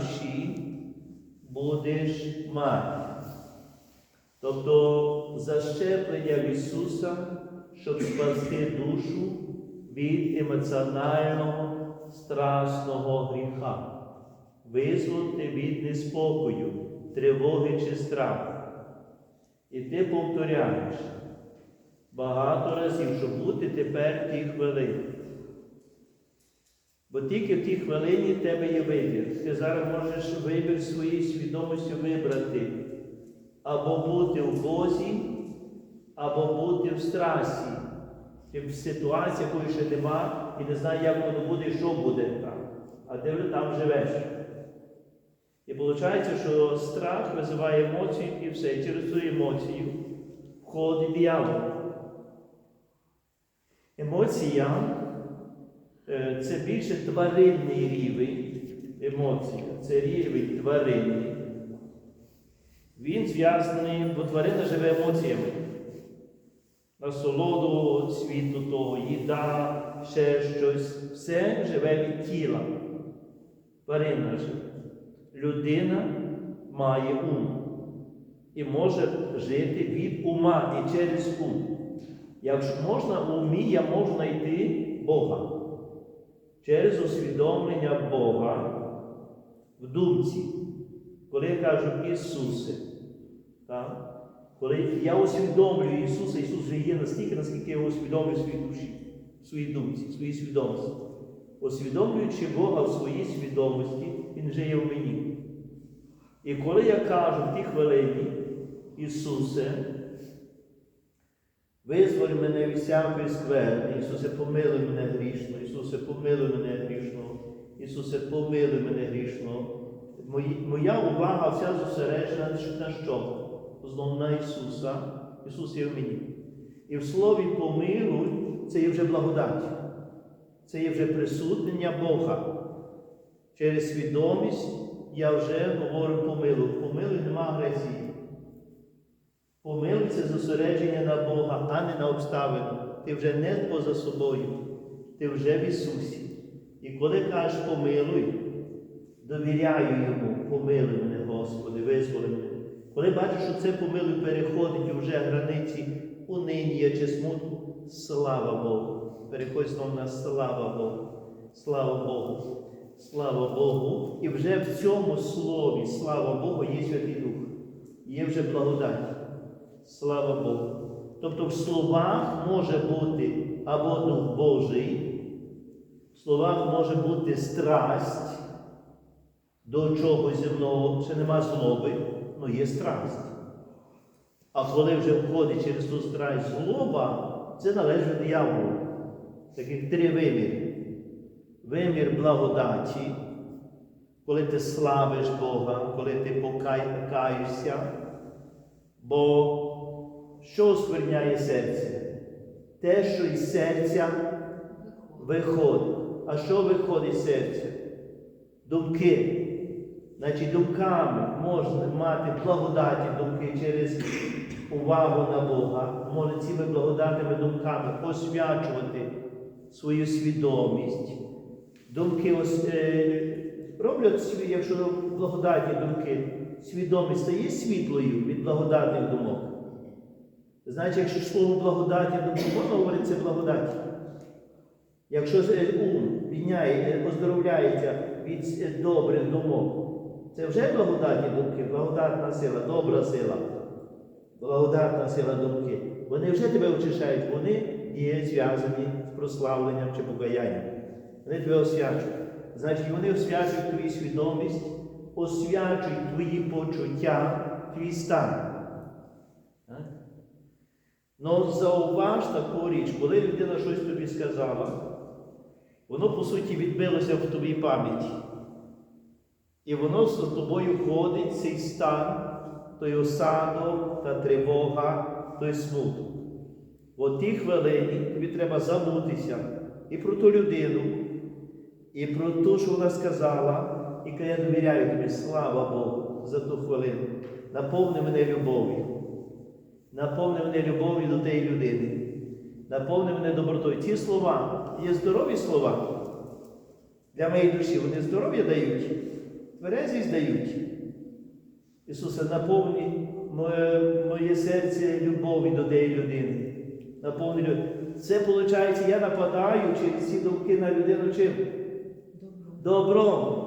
душі будеш мати. Тобто защеплення в Ісуса, щоб спасти душу від емоціонального страсного гріха, визволити від неспокою, тривоги чи страху. І ти повторяєш багато разів, щоб бути тепер в тій хвилині. Бо тільки в тій хвилині в тебе є вибір. Ти зараз можеш вибір своєї свідомості вибрати або бути в Бозі, або бути в страсі. Ти в ситуації, якої ще нема, і не знає, як воно буде і що буде там. А ти вже там живеш. І виходить, що страх визиває емоцію і все. І через цю емоцію входить диявол. Емоція це більше тваринний рівень емоцій. Це рівень тваринний. Він зв'язаний, бо тварина живе емоціями. Насолоду світу того, їда, ще щось. Все живе від тіла. Тварина живе. Людина має ум і може жити від ума і через ум. Якщо можна в умі, я можу знайти Бога через усвідомлення Бога в думці. Коли я кажу Ісусе, так? коли я усвідомлюю Ісуса, Ісус вже є настільки, наскільки я усвідомлюю в своїй душі, в своїй думці, в своїй свідомості. Усвідомлюючи Бога в своїй свідомості, Він вже є в мені. І коли я кажу в тій хвилині, Ісусе, визволь мене від всякої скверни, Ісусе, помилуй мене грішно, Ісусе, помилуй мене грішно, Ісусе, помилуй мене грішно. Моя увага вся зосереджена на що? Знову на Ісуса. Ісус є в мені. І в слові помилуй це є вже благодать. Це є вже присутнення Бога. Через свідомість я вже говорю помилуй. Помилуй нема агресії. Помилуй це зосередження на Бога, а не на обставину. Ти вже не поза собою, ти вже в Ісусі. І коли кажеш помилуй, довіряю йому, помилуй мене, Господи, визволи мене. Коли бачиш, що це помилуй переходить вже границі унинія чи смутку, слава Богу. Переходь знову на слава Богу. Слава Богу. Слава Богу. І вже в цьому слові, слава Богу, є Святий Дух. Є вже благодать. Слава Богу. Тобто в словах може бути або Дух Божий, в словах може бути страсть до чогось земного, ще нема злоби, але є страсть. А коли вже входить через ту страсть злоба, це належить дияволу. Таких три виміри. Вимір благодаті, коли ти славиш Бога, коли ти покаєшся. Бо що оскверняє серце? Те, що із серця виходить. А що виходить з серця? Думки. Значить, думками можна мати благодаті думки через увагу на Бога, може цими благодатними думками освячувати свою свідомість. Думки ос- е, роблять, якщо благодатні думки, свідомість стає світлою від благодатних думок. Значить, якщо слово благодаті думки, можна говорити це благодаті. Якщо е, ум підняє, е, оздоровляється від е, добрих думок, це вже благодатні думки, благодатна сила, добра сила, благодатна сила думки. Вони вже тебе очищають, вони є зв'язані з прославленням чи покаянням. Вони тебе освячують. Значить, вони освячують твою свідомість, освячують твої почуття, твій стан. Так? Ну, зауваж таку річ, коли людина щось тобі сказала, воно по суті відбилося в тобі пам'яті. І воно з тобою ходить цей стан, той осадок, та тривога, той смуток. В тій хвилині тобі треба забутися і про ту людину, і про те, що вона сказала, і я довіряю тобі, слава Богу, за ту хвилину. Наповни мене любов'ю. Наповни мене любов'ю до тієї людини. Наповни мене добротою. Ці слова є здорові слова для моєї душі, вони здоров'я дають. Тверезі здають. Ісусе, наповні моє, серце любові до тієї людини. Наповні любові. Це виходить, я нападаю через ці думки на людину чим? Добром.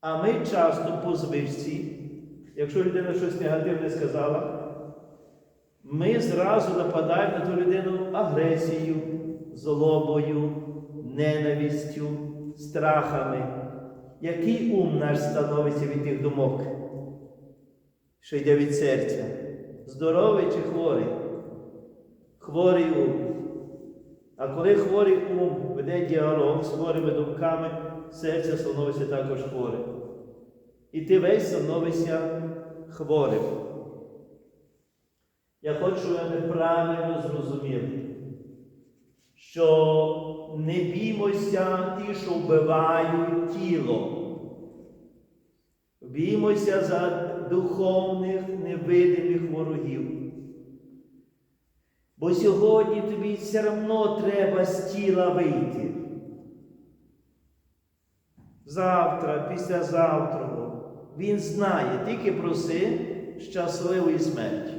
А ми часто по звичці, якщо людина щось негативне сказала, ми зразу нападаємо на ту людину агресією, злобою, ненавистю, страхами. Який ум наш становиться від тих думок, що йде від серця? Здоровий чи хворий? Хворий ум. А коли хворий ум веде діалог з хворими думками, серце становиться також хворим. І ти весь становишся хворим. Я хочу, щоб ви правильно зрозуміли, що не біймося ті, що вбивають тіло. Біймося за духовних невидимих ворогів. Бо сьогодні тобі все одно треба з тіла вийти. Завтра, післязавтра. Він знає, тільки проси щасливої смерті.